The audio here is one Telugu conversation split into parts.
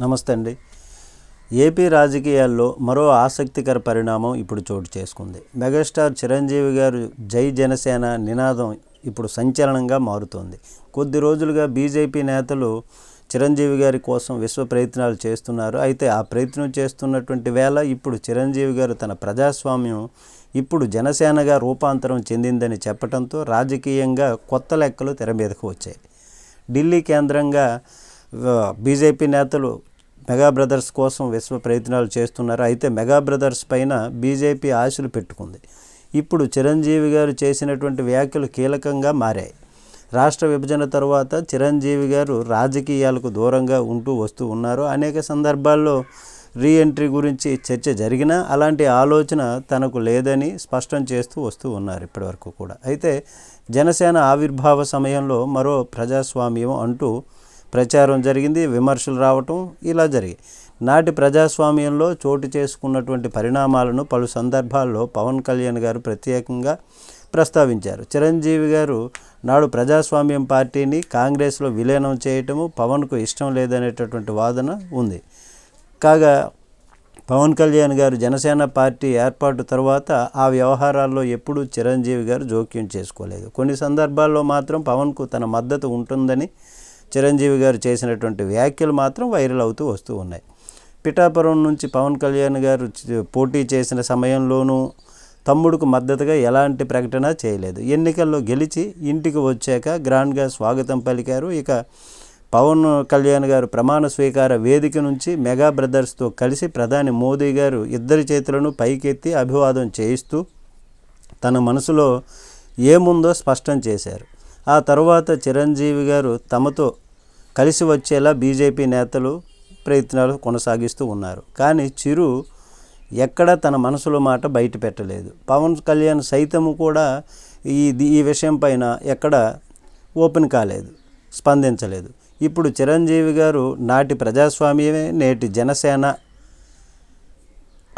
నమస్తే అండి. ఏపీ రాజకీయాల్లో మరో ఆసక్తికర పరిణామం ఇప్పుడు చోటు చేసుకుంది. మెగాస్టార్ చిరంజీవి గారు జై జనసేన నినాదం ఇప్పుడు సంచలనంగా మారుతోంది. కొద్ది రోజులుగా బీజేపీ నేతలు చిరంజీవి గారి కోసం విశ్వ ప్రయత్నాలు చేస్తున్నారు. అయితే ఆ ప్రయత్నం చేస్తున్నటువంటి వేళ ఇప్పుడు చిరంజీవి గారు తన ప్రజాస్వామ్యం ఇప్పుడు జనసేనగా రూపాంతరం చెందిందని చెప్పడంతో రాజకీయంగా కొత్త లెక్కలు తెర మీదకు వచ్చాయి. ఢిల్లీ కేంద్రంగా బీజేపీ నేతలు మెగా బ్రదర్స్ కోసం విశ్వ ప్రయత్నాలు చేస్తున్నారు. అయితే మెగా బ్రదర్స్ పైన బీజేపీ ఆశలు పెట్టుకుంది. ఇప్పుడు చిరంజీవి గారు చేసినటువంటి వ్యాఖ్యలు కీలకంగా మారాయి. రాష్ట్ర విభజన తర్వాత చిరంజీవి గారు రాజకీయాలకు దూరంగా ఉంటూ వస్తూ ఉన్నారు. అనేక సందర్భాల్లో రీఎంట్రీ గురించి చర్చ జరిగినా అలాంటి ఆలోచన తనకు లేదని స్పష్టం చేస్తూ వస్తూ ఉన్నారు ఇప్పటివరకు కూడా. అయితే జనసేన ఆవిర్భావ సమయంలో మరో ప్రజాస్వామ్యం అంటూ ప్రచారం జరిగింది విమర్శలు రావటం ఇలా జరిగాయి. నాటి ప్రజాస్వామ్యంలో చోటు చేసుకున్నటువంటి పరిణామాలను పలు సందర్భాల్లో పవన్ కళ్యాణ్ గారు ప్రత్యేకంగా ప్రస్తావించారు. చిరంజీవి గారు నాడు ప్రజాస్వామ్యం పార్టీని కాంగ్రెస్లో విలీనం చేయటము పవన్కు ఇష్టం లేదనేటటువంటి వాదన ఉంది. కాగా పవన్ కళ్యాణ్ గారు జనసేన పార్టీ ఏర్పాటు తర్వాత ఆ వ్యవహారాల్లో ఎప్పుడూ చిరంజీవి గారు జోక్యం చేసుకోలేదు. కొన్ని సందర్భాల్లో మాత్రం పవన్కు తన మద్దతు ఉంటుందని చిరంజీవి గారు చేసినటువంటి వ్యాఖ్యలు మాత్రం వైరల్ అవుతూ వస్తూ ఉన్నాయి. పిఠాపురం నుంచి పవన్ కళ్యాణ్ గారు పోటీ చేసిన సమయంలోనూ తమ్ముడుకు మద్దతుగా ఎలాంటి ప్రకటన చేయలేదు. ఎన్నికల్లో గెలిచి ఇంటికి వచ్చాక గ్రాండ్గా స్వాగతం పలికారు. ఇక పవన్ కళ్యాణ్ గారు ప్రమాణ స్వీకార వేదిక నుంచి మెగా బ్రదర్స్తో కలిసి ప్రధాని మోదీ గారు ఇద్దరి చేతులను పైకెత్తి అభివాదం చేయిస్తూ తన మనసులో ఏముందో స్పష్టం చేశారు. ఆ తర్వాత చిరంజీవి గారు తమతో కలిసి వచ్చేలా బీజేపీ నేతలు ప్రయత్నాలు కొనసాగిస్తూ ఉన్నారు. కానీ చిరు ఎక్కడ తన మనసులో మాట బయట పెట్టలేదు. పవన్ కళ్యాణ్ సైతము కూడా ఈ ఈ విషయం పైన ఎక్కడ ఓపెన్ కాలేదు స్పందించలేదు. ఇప్పుడు చిరంజీవి గారు నాటి ప్రజాస్వామ్యమే నేటి జనసేన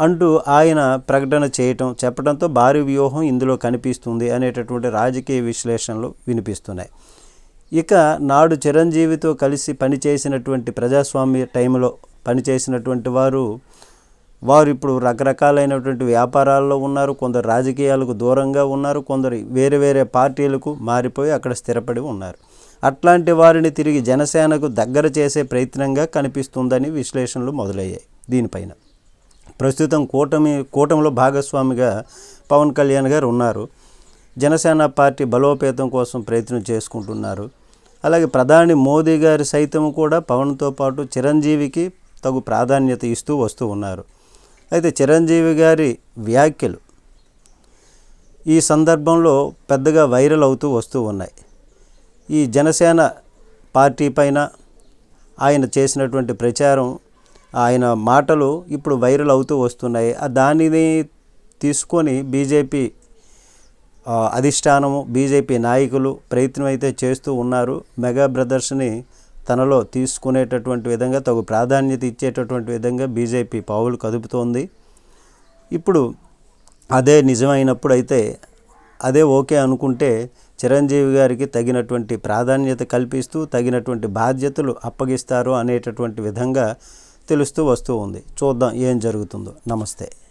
అంటూ ఆయన ప్రకటన చేయటం చెప్పడంతో భారీ వ్యూహం ఇందులో కనిపిస్తుంది అనేటటువంటి రాజకీయ విశ్లేషణలు వినిపిస్తున్నాయి. ఇక నాడు చిరంజీవితో కలిసి పనిచేసినటువంటి ప్రజాస్వామ్య టైంలో పనిచేసినటువంటి వారు వారు ఇప్పుడు రకరకాలైనటువంటి వ్యాపారాల్లో ఉన్నారు కొందరు రాజకీయాలకు దూరంగా ఉన్నారు కొందరు వేరే వేరే పార్టీలకు మారిపోయి అక్కడ స్థిరపడి ఉన్నారు. అట్లాంటి వారిని తిరిగి జనసేనకు దగ్గర చేసే ప్రయత్నంగా కనిపిస్తుందని విశ్లేషణలు మొదలయ్యాయి దీనిపైన. ప్రస్తుతం కూటమి కూటమిలో భాగస్వామిగా పవన్ కళ్యాణ్ గారు ఉన్నారు. జనసేన పార్టీ బలోపేతం కోసం ప్రయత్నం చేసుకుంటున్నారు. అలాగే ప్రధాని మోదీ గారు సైతం కూడా పవన్తో పాటు చిరంజీవికి తగు ప్రాధాన్యత ఇస్తూ వస్తూ ఉన్నారు. అయితే చిరంజీవి గారి వ్యాఖ్యలు ఈ సందర్భంలో పెద్దగా వైరల్ అవుతూ వస్తూ ఉన్నాయి. ఈ జనసేన పార్టీ పైన ఆయన చేసినటువంటి ప్రచారం ఆయన మాటలు ఇప్పుడు వైరల్ అవుతూ వస్తున్నాయి. ఆ దానిని తీసుకొని బీజేపీ అధిష్టానము బీజేపీ నాయకులు ప్రయత్నం అయితే చేస్తూ ఉన్నారు. మెగా బ్రదర్స్ని తనలో తీసుకునేటటువంటి విధంగా తగు ప్రాధాన్యత ఇచ్చేటటువంటి విధంగా బీజేపీ పావులు కదుపుతోంది. ఇప్పుడు అదే నిజమైనప్పుడు అయితే అదే ఓకే అనుకుంటే చిరంజీవి గారికి తగినటువంటి ప్రాధాన్యత కల్పిస్తూ తగినటువంటి బాధ్యతలు అప్పగిస్తారు అనేటటువంటి విధంగా తెలుస్తూ వస్తూ ఉంది. చూద్దాం ఏం జరుగుతుందో. నమస్తే.